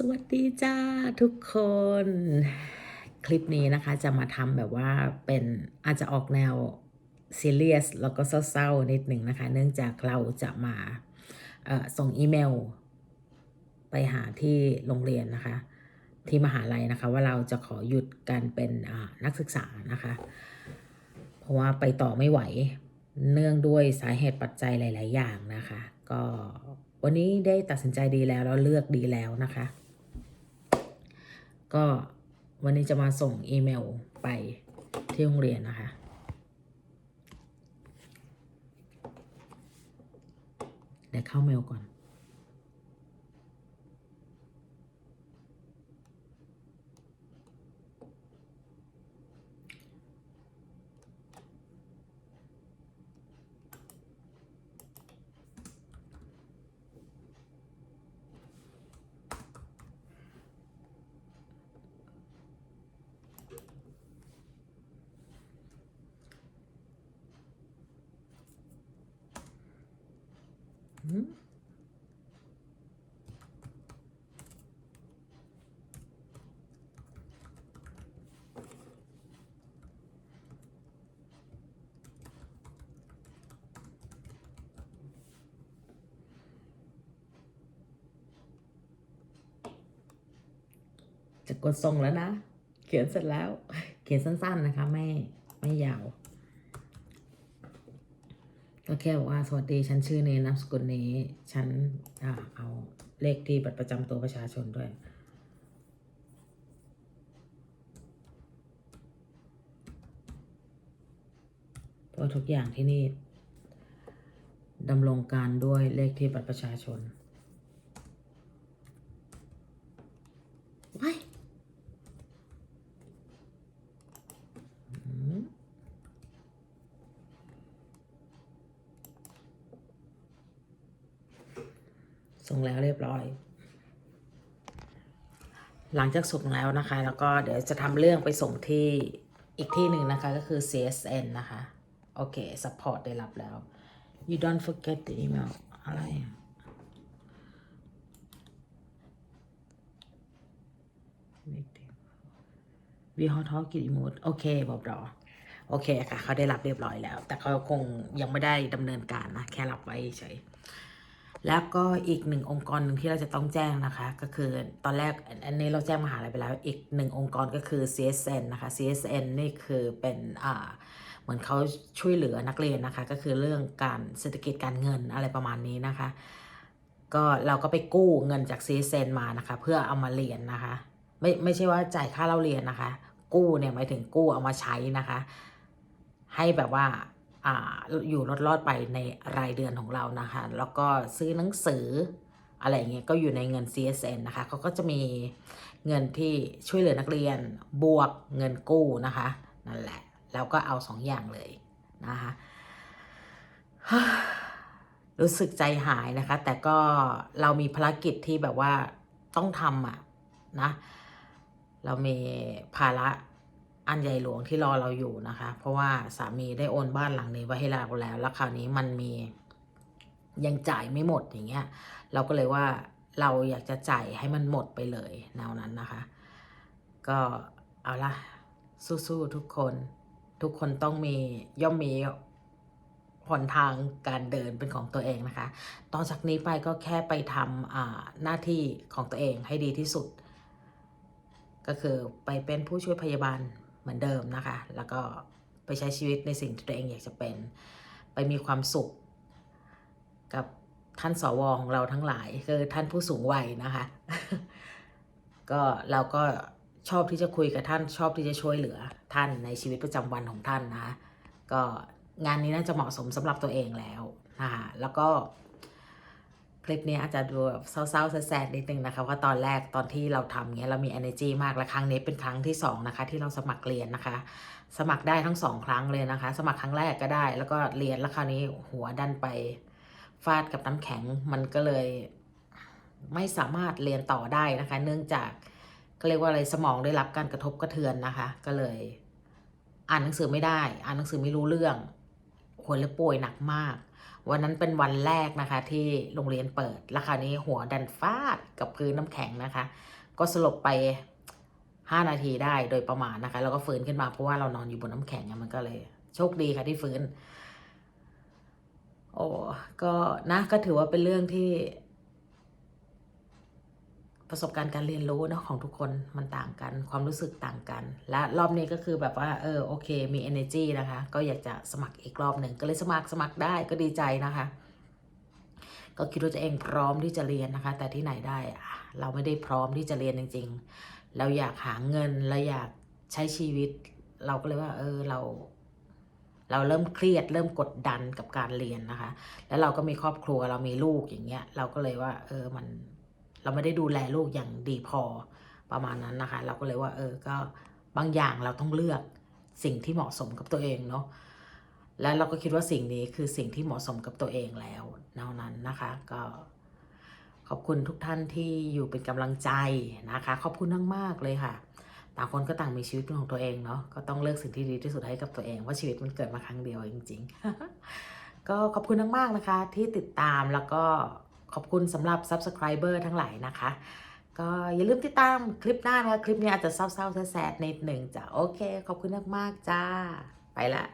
สวัสดีจ้าทุกคน คลิปนี้นะคะจะมาทำแบบว่าเป็นอาจจะออกแนวซีเรียสแล้วก็เศร้าๆนิดหนึ่งนะคะ เนื่องจากเราจะมาส่งอีเมล ไปหาที่โรงเรียนนะคะ ที่มหาลัยนะคะ ว่าเราจะขอหยุดการเป็นนักศึกษานะคะ เพราะว่าไปต่อไม่ไหวเนื่องด้วยสาเหตุปัจจัยหลาย ๆ อย่างนะคะ ก็วันนี้ได้ตัดสินใจดีแล้วแล้วเลือกดีแล้วนะคะ ก็วันนี้จะมาส่งอีเมลไปที่โรงเรียนนะคะ เดี๋ยวเข้าเมลก่อน จะกดส่งแล้วนะ เขียนเสร็จแล้ว เขียนสั้นๆนะคะ ไม่ ไม่ยาว ก็แค่บอกว่าสวัสดีฉันชื่อเนนามสกุลนี้ ฉันอ่าเอาเลขที่บัตรประจำตัวประชาชนด้วย เพราะทุกอย่างที่นี่ดำรงการด้วยเลขที่บัตรประชาชนว้ายอืม ส่งแล้วเรียบร้อย หลังจากส่งแล้วนะคะ แล้วก็เดี๋ยวจะทำเรื่องไปส่งที่อีกที่หนึ่งนะคะก็คือ CSN นะคะ โอเค support ได้รับแล้ว you don't forget the email อะไรวีฮอทอกิอีโมดโอเคบอกรอโอเคค่ะ เขาได้รับเรียบร้อยแล้ว แต่เขาคงยังไม่ได้ดำเนินการนะ แค่รับไว้เฉย แล้วก็อีกหนึ่งองค์กรหนึ่งที่เราจะต้องแจ้งนะคะ ก็คือตอนแรกอันนี้เราแจ้งมหาลัยไปแล้ว อีกหนึ่งองค์กรก็คือ CSN นะคะ CSN นี่คือเป็นอ่าเหมือนเขาช่วยเหลือนักเรียนนะคะ ก็คือเรื่องการเศรษฐกิจการเงินอะไรประมาณนี้นะคะ ก็เราก็ไปกู้เงินจาก CSN มานะคะ เพื่อเอามาเรียนนะคะ ไม่ไม่ใช่ว่าจ่ายค่าเราเรียนนะคะ กู้เนี่ยหมายถึงกู้เอามาใช้นะคะ ให้แบบว่า ออยู่รอดรอดๆไปในรายเดือนของเรานะคะ แล้วก็ซื้อหนังสืออะไรเงี้ยก็อยู่ในเงิน CSN นะคะเขาก็จะมีเงินที่ช่วยเหลือนักเรียนบวกเงินกู้นะคะนั่นแหละแล้วก็เอาสองอย่างเลยนะคะรู้สึกใจหายนะคะ แต่ก็เรามีภารกิจที่แบบว่าต้องทำอะนะ เรามีภาระ อันใหญ่หลวงที่รอเราอยู่นะคะ เพราะว่าสามีได้โอนบ้านหลังนี้ไว้ให้เราแล้ว แล้วคราวนี้มันมียังจ่ายไม่หมดอย่างเงี้ย เราก็เลยว่าเราอยากจะจ่ายให้มันหมดไปเลยแนวนั้นนะคะ ก็เอาละสู้ๆทุกคน ทุกคนต้องมีย่อมมีหนทางการเดินเป็นของตัวเองนะคะ ต่อจากนี้ไปก็แค่ไปทำหน้าที่ของตัวเองให้ดีที่สุด ก็คือไปเป็นผู้ช่วยพยาบาล เหมือนเดิมนะคะ แล้วก็ไปใช้ชีวิตในสิ่งที่ตัวเองอยากจะเป็น ไปมีความสุข กับท่านสวของเราทั้งหลาย คือท่านผู้สูงวัยนะคะ ก็เราก็ชอบที่จะคุยกับท่านชอบที่จะช่วยเหลือท่านในชีวิตประจำวันของท่านนะ ก็งานนี้น่าจะเหมาะสมสำหรับตัวเองแล้วนะคะแล้วก็ ลิปนี้อาจจะดูแบบเศร้าๆแสดๆนิดนึงนะคะว่าตอนแรกตอนที่เราทำเงี้ยเรามี energy มากและครั้งนี้เป็นครั้งที่สองนะคะที่เราสมัครเรียนนะคะ สมัครได้ทั้งสองครั้งเลยนะคะ สมัครครั้งแรกก็ได้ แล้วก็เรียนแล้วคราวนี้หัวดันไปฟาดกับน้ำแข็งมันก็เลยไม่สามารถเรียนต่อได้นะคะ เนื่องจากก็เรียกว่าอะไรสมองได้รับการกระทบกระเทือนนะคะ ก็เลย อ่านหนังสือไม่ได้ อ่านหนังสือไม่รู้เรื่อง คหัวเลยป่วยหนักมาก วันนั้นเป็นวันแรกนะคะ ที่โรงเรียนเปิดแล้วคราวนี้หัวดันฟาดกับพื้นน้ำแข็งนะคะ ก็สลบไป5นาทีได้โดยประมาณนะคะ แล้วก็ฟื้นขึ้นมาเพราะว่าเรานอนอยู่บนน้ำแข็งอะมันก็เลย โชคดีค่ะที่ฟื้น โอ้ก็นะก็ถือว่าเป็นเรื่องที่ ประสบการณ์การเรียนรู้เนาะของทุกคนมันต่างกัน ความรู้สึกต่างกัน และรอบนี้ก็คือแบบว่าเออโอเคมี energy นะคะ ก็อยากจะสมัครอีกรอบหนึ่งก็เลยสมัครสมัครได้ก็ดีใจนะคะ ก็คิดว่าตัวเองพร้อมที่จะเรียนนะคะ แต่ที่ไหนได้เราไม่ได้พร้อมที่จะเรียนจริง ๆ เราอยากหาเงินเราอยากใช้ชีวิต เราก็เลยว่า เออเราเราเริ่มเครียดเริ่มกดดันกับการเรียนนะคะ แล้วเราก็มีครอบครัวเรามีลูกอย่างเงี้ย เราก็เลยว่า เออมัน เราไม่ได้ดูแลลูกอย่างดีพอประมาณนั้นนะคะ เราก็เลยว่าเออก็บางอย่างเราต้องเลือกสิ่งที่เหมาะสมกับตัวเองเนาะแล้วเราก็คิดว่าสิ่งนี้คือสิ่งที่เหมาะสมกับตัวเองแล้วเท่านั้นนะคะ ก็ขอบคุณทุกท่านที่อยู่เป็นกำลังใจนะคะ ขอบคุณมากๆเลยค่ะต่างคนก็ต่างมีชีวิตเป็นของตัวเองเนาะก็ต้องเลือกสิ่งที่ดีที่สุดให้กับตัวเองว่าชีวิตมันเกิดมาครั้งเดียวจริง ๆ ก็ขอบคุณมากๆนะคะ ที่ติดตามแล้วก็ ขอบคุณสำหรับ subscriber ทั้งหลายนะคะ ก็อย่าลืมติดตามคลิปหน้านะคะ คลิปนี้อาจจะเศร้าๆแสดๆนิดหนึ่งจ้ะ โอเค ขอบคุณมากๆจ้า ไปละ